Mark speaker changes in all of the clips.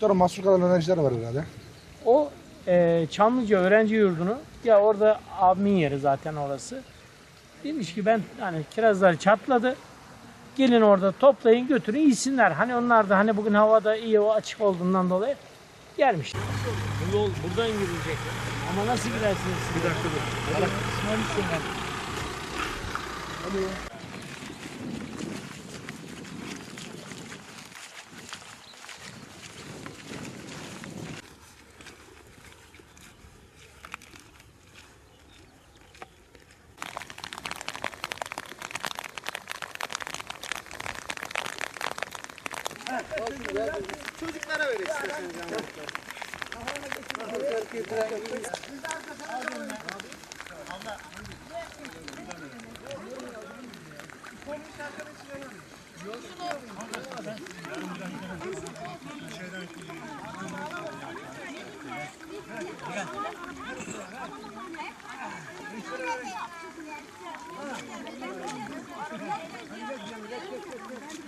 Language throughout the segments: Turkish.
Speaker 1: Sonra mahsur kalan öğrenciler var herhalde.
Speaker 2: O e, Çamlıca öğrenci yurdunu ya orada abimin yeri zaten orası. Demiş ki ben hani kirazlar çatladı. Gelin orada toplayın götürün yesinler. Hani onlar da hani bugün havada iyi o açık olduğundan dolayı gelmiş. Bu yol buradan yürüyecek. Ama nasıl gidersiniz? Bir dakika dur.
Speaker 3: Çocuklara ver istersen
Speaker 4: canım. Thank you.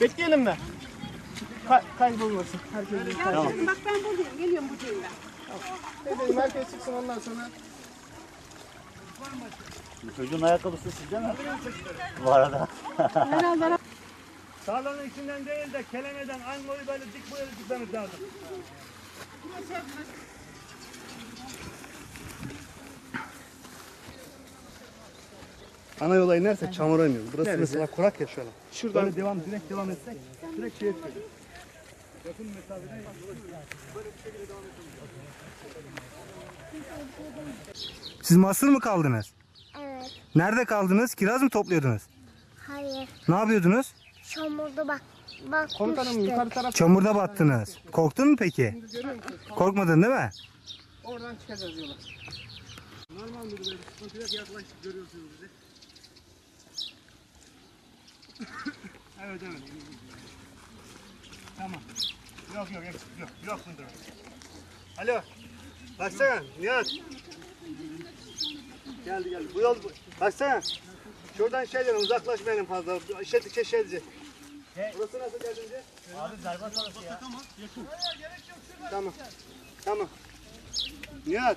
Speaker 3: Bekleyelim mi? Ka kaybolmasın. Herkes bir
Speaker 4: Tamam.
Speaker 5: Bak ben buradayım. Geliyorum buradayım ben.
Speaker 3: Bekleyelim. Herkes çıksın ondan sonra.
Speaker 4: Bu çocuğun ayakkabısı sizde mi? Bu arada.
Speaker 6: Tarlanın içinden değil de kelemeden angoyu böyle dik böyle dikmemiz lazım.
Speaker 7: Ana yola inersek çamura iniyoruz. Burası mesela kurak ya şöyle.
Speaker 3: Şuradan
Speaker 7: Böyle devam direkt devam etsek direkt şeye çıkacağız.
Speaker 8: Siz mahsur mu kaldınız?
Speaker 9: Evet.
Speaker 8: Nerede kaldınız? Kiraz mı topluyordunuz?
Speaker 9: Hayır.
Speaker 8: Ne yapıyordunuz?
Speaker 9: Çamurda bak. Bak
Speaker 3: komutanım yukarı taraf
Speaker 8: Çamurda battınız. Korktun mu peki? Korkmadın değil mi?
Speaker 3: oradan çıkacağız yola.
Speaker 6: Evet evet. Tamam. Yok yok yok. Yok bunda. Alo. Baksana Nihat. Geldi geldi. Bu yol. Baksana. Şuradan şeyden uzaklaşmayalım fazla. Şey şey şey diyecek. Burası nasıl geldince?
Speaker 4: Abi berbat orası ya.
Speaker 6: Tamam. Tamam. Nihat.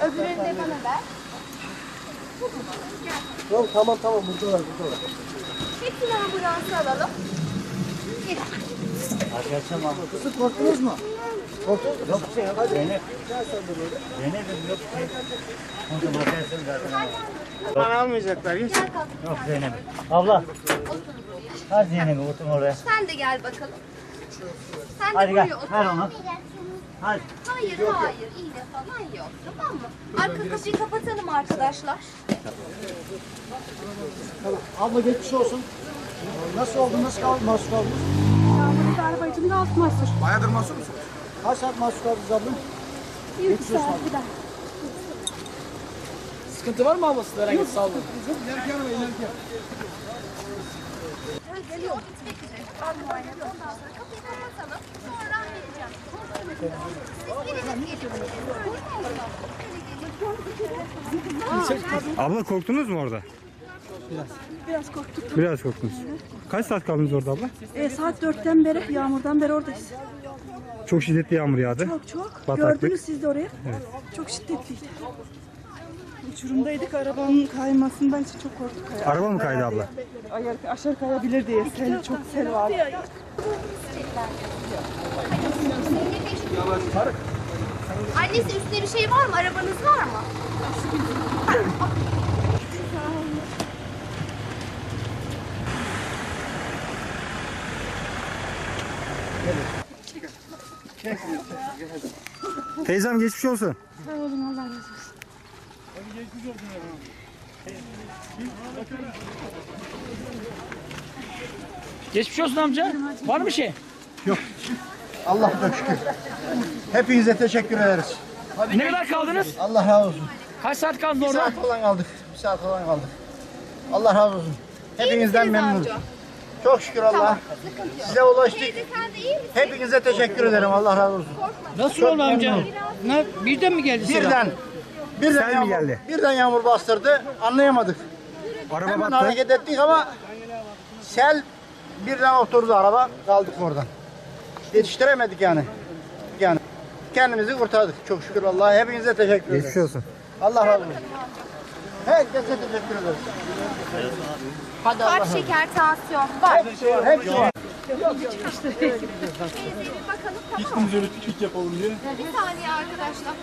Speaker 5: Öbürünü de bana ver.
Speaker 1: Tamam tamam tamam buradalar buradalar.
Speaker 5: Hepsini ambulansa alalım.
Speaker 4: Arkadaşlar mı?
Speaker 1: Kızı korktunuz mu? Korktunuz mu?
Speaker 4: Yok şey yok. Zeynep. Zeynep'im yok şey. Onu bakarsın zaten.
Speaker 3: Bana almayacaklar. Geç.
Speaker 4: Yok Zeynep. Abla. Hadi Zeynep'i oturun oraya.
Speaker 5: Sen de gel bakalım. Sen de
Speaker 4: Hadi
Speaker 5: buraya
Speaker 4: gel.
Speaker 5: otur.
Speaker 4: Ver onu. Hadi.
Speaker 5: Hayır hayır iğne falan yok tamam mı? Arka kapıyı kapatalım arkadaşlar.
Speaker 1: Abla geçmiş olsun. Nasıl oldu? Nasıl kaldın? Mahsur kaldınız?
Speaker 5: Yağmur'un arabayı da alt mahsur.
Speaker 1: Bayağıdır mahsur musunuz? Kaç saat mahsur kaldınız abla?
Speaker 5: Bir saat bir daha.
Speaker 3: Sıkıntı var mı ablasında herhangi sağ olun.
Speaker 1: İlerken ama ilerken.
Speaker 5: Geliyor. Bekleyeceğiz. Al muayenede ondan sonra kapıyı kapatalım. Sonra vereceğim.
Speaker 8: Abla korktunuz mu orada?
Speaker 10: Biraz korktuk.
Speaker 8: Biraz korktunuz. Kaç saat kaldınız orada abla?
Speaker 10: E, saat dörtten beri, yağmurdan beri oradayız.
Speaker 8: Çok şiddetli yağmur yağdı.
Speaker 10: Çok çok.
Speaker 8: Bataklık.
Speaker 10: Gördünüz siz de oraya. Çok şiddetliydi. Uçurumdaydık arabanın kaymasından için çok korktuk. Ayağa.
Speaker 8: Araba mı kaydı abla?
Speaker 10: Ayar, aşağı kayabilir diye sel, çok sel vardı.
Speaker 5: Annesi üstüne bir şey var mı? Arabanız var mı?
Speaker 8: Teyzem geçmiş olsun.
Speaker 2: Geçmiş olsun amca. Var mı şey?
Speaker 1: Allah'a şükür. Hepinize teşekkür ederiz.
Speaker 2: Ne kadar kaldınız?
Speaker 1: Allah razı olsun.
Speaker 2: Kaç saat kaldınız
Speaker 1: Bir
Speaker 2: orada?
Speaker 1: saat falan kaldık. Bir saat falan kaldık. Allah razı olsun. Hepinizden
Speaker 5: amca?
Speaker 1: Çok şükür Allah. Size ulaştık.
Speaker 5: Teyze?
Speaker 1: Hepinize teşekkür ederim. Allah razı olsun.
Speaker 2: Nasıl oldu amca? Ne, birden mi geldi?
Speaker 1: Birden birden
Speaker 8: Sel mi
Speaker 1: yağmur,
Speaker 8: geldi?
Speaker 1: birden yağmur bastırdı. Anlayamadık.
Speaker 8: Araba
Speaker 1: Hemen
Speaker 8: battı.
Speaker 1: hareket ettik ama sel birden oturdu araba. Kaldık oradan. Yetiştiremedik yani. Yani kendimizi kurtardık. Çok şükür Allah'a. Hepinize teşekkür ederim.
Speaker 8: Geçmiş olsun.
Speaker 1: Allah razı olsun. Herkese teşekkür ederiz. Hadi
Speaker 5: Kalp
Speaker 1: Allah'a.
Speaker 5: şeker, tansiyon var.
Speaker 1: Hepsi var. Hepsi var.
Speaker 5: Teyze bir bakalım tamam mı?
Speaker 6: Şöyle piknik yapalım diye.
Speaker 5: Bir saniye arkadaşlar.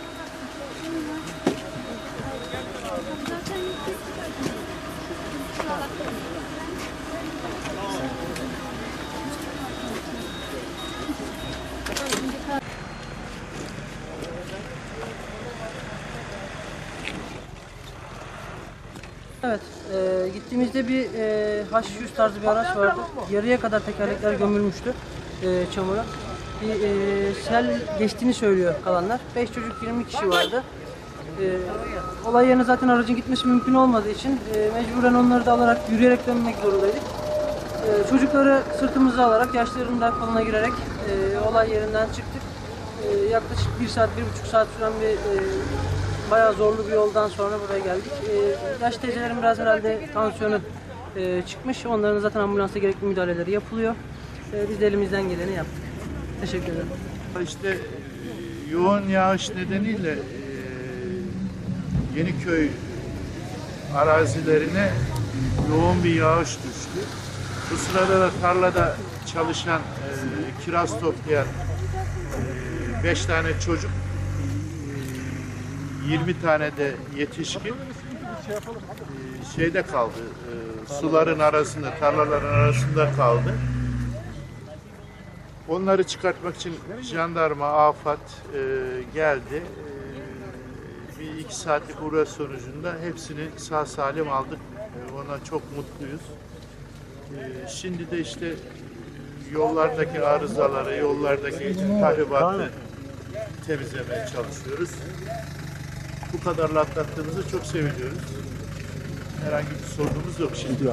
Speaker 11: Evet, e, gittiğimizde bir e, H100 tarzı bir araç vardı. Yarıya kadar tekerlekler gömülmüştü e, çamura. Bir e, sel geçtiğini söylüyor kalanlar. 5 çocuk 20 kişi vardı. E, olay yerine zaten aracın gitmesi mümkün olmadığı için e, mecburen onları da alarak yürüyerek dönmek zorundaydık. E, çocukları sırtımıza alarak yaşlarının da koluna girerek e, olay yerinden çıktık. E, yaklaşık 1 saat, 1,5 saat süren bir e, bayağı zorlu bir yoldan sonra buraya geldik. E, yaş teyzelerin biraz herhalde tansiyonu e, çıkmış. Onların zaten ambulansta gerekli müdahaleleri yapılıyor. E, biz de elimizden geleni yaptık. Teşekkür ederim.
Speaker 6: İşte e, yoğun yağış nedeniyle e, Yeniköy arazilerine yoğun bir yağış düştü. Bu sırada da tarlada çalışan, e, kiraz toplayan 5 tane çocuk, e, 20 tane de yetişkin e, şeyde kaldı, e, suların arasında, tarlaların arasında kaldı. Onları çıkartmak için jandarma, AFAD e, geldi. E, bir iki saatlik uğraş sonucunda hepsini sağ salim aldık. E, ona çok mutluyuz. E, şimdi de işte yollardaki arızaları, yollardaki tahribatı temizlemeye çalışıyoruz. Bu kadarla atlattığımızı çok seviniyoruz. Herhangi bir sorunumuz yok şimdi.